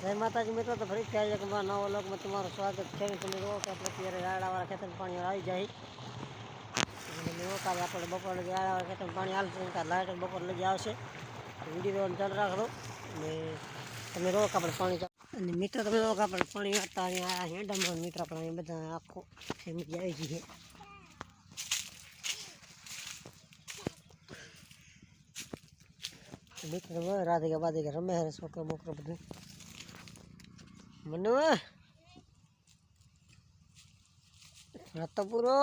જય માતાજી મિત્રો, તો ફરી ત્યાં એક નવો લોકમાં તમારું સ્વાગત છે તમે રોક આપણે અત્યારે રાડાવાળા ખેતર પાણી આવી જાય. રોક આપણે બપોર લગી રાડાવાળા ખેતર પાણી હાલશે ને લાઇટ બપોર લગી આવશે. વીડિયો ચાલુ રાખો અને તમે રોક આપણે પાણી અને મિત્રો, તમે રોક આપણે પાણી વાંચતા અહીંયા હેન્ડમાં મિત્રો, આપણે અહીં બધા આખો ફેમિલી આવી ગઈ છે. મિત્રો રાધિકા બાધિકા રમે હે છોકરો મોકરો બધું. મનુ રાતો પૂરો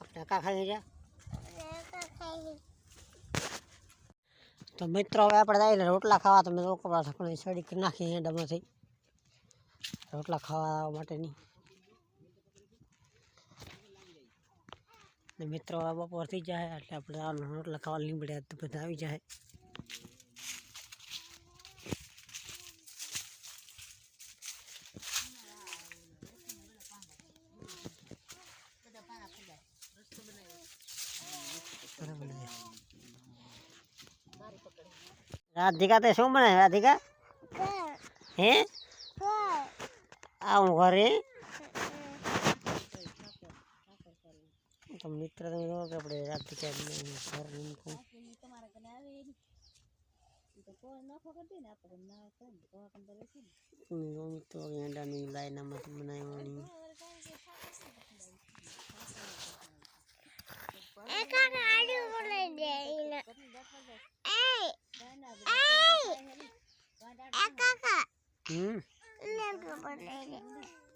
આપણે કા ખાઈ ગયા તો મિત્રો, હવે આપણે આવીને રોટલા ખાવા તમે રોકડા ઢાંકણી સડી કરી નાખી ડમાંથી રોટલા ખાવા માટેની. ને મિત્રો, હવે બપોર જાય એટલે આપણે આ રોટલા ખાવા લીંબડ્યા તો બધા આવી જાય. બરાબર. રાધિકા તે શું બનાવે રાધિકા હે આવું ઘરે તો મિત્ર તમે કહો કે આપણે રાધિકા ઘર મૂકું મમ્મી તો ઈંડાની લાઈનામાંથી બનાવવાની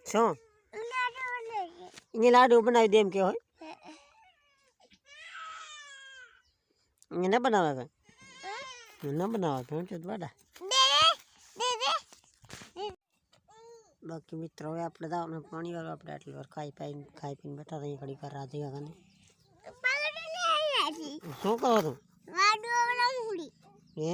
શું? અહીંયા લાડુ બનાવી દે એમ કે હોય? અહીંયા ના બનાવે કઈ ના બનાવે તો છે વાડા. બાકી મિત્રો હવે આપણે દાવાનું પાણી વાળું આપણે આટલી વાર ખાઈ પાઈને ખાઈ પીને બેઠા રહીએ ઘડી વાર રાધિકા કાકાને શું કરો તું હે?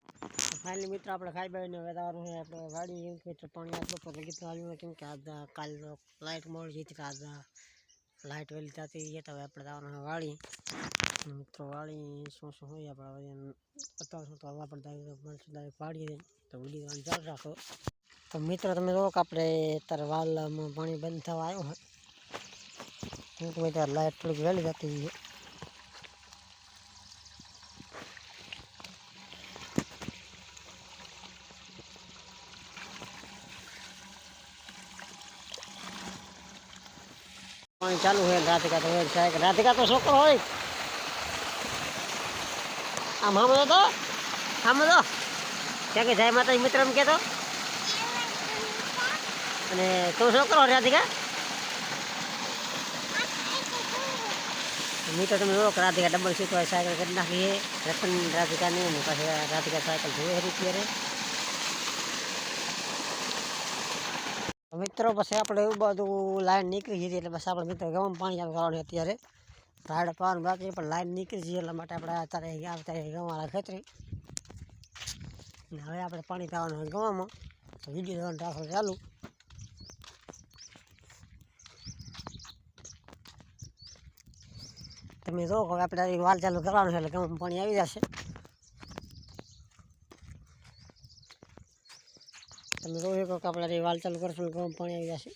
ફાઇનલી મિત્રો આપણે ખાઈ બાઈને હવે દાવાનું છે આપણે વાડી એમ કે પાણી આપો પર લગી તો આવ્યું કેમ કે આજ કાલ લાઇટ મોડી જતી આજ લાઇટ વહેલી થતી રહી તો હવે આપણે દાવાનું છે વાડી મિત્રો વાડી શું શું હોય આપણે અત્યારે શું તો હવા પડતા મળશું ડાયરેક્ટ વાડીએ તો વિડીયો ચાલુ રાખો તો મિત્રો તમે જો કે આપણે અત્યારે વાલમાં પાણી બંધ થવા આવ્યો હોય કેમ કે ત્યારે લાઇટ થોડીક વહેલી જતી પાણી ચાલુ હોય રાધિકા તો હોય સાહેબ. રાધિકા તો છોકરો હોય. આમ હામો તો. હામો તો કે જય માતાજી મિત્ર એમ કહેતો. અને તું છોકરો રાધિકા? મિત્ર તમે જોડો રાધિકા ડબલ શીખવાય સાયકલ કરી નાખીએ રતન રાધિકા નહીં પાછી રાધિકા સાયકલ જોઈ હરી ત્યારે મિત્રો, પછી આપણે એવું બધું લાઈન નીકળી જતી એટલે બસ આપણે મિત્રો ગવામાં પાણી ચાલુ કરવાનું અત્યારે. રાડ પાવાનું બાકી પણ લાઈન નીકળી જઈએ એટલા માટે આપણે અત્યારે અત્યારે ગવાવાળા ખેતરી. ને હવે આપણે પાણી પીવાનું હોય ગવામાં. તો વીડિયો રાખો ચાલુ. તમે જો હવે આપણે વાલ ચાલુ કરવાનું છે એટલે ગવામાં પાણી આવી જશે. તમે જોઈ શકો કે આપણે વાલ ચાલુ કરશું એટલે ગવામાં પાણી આવી જશે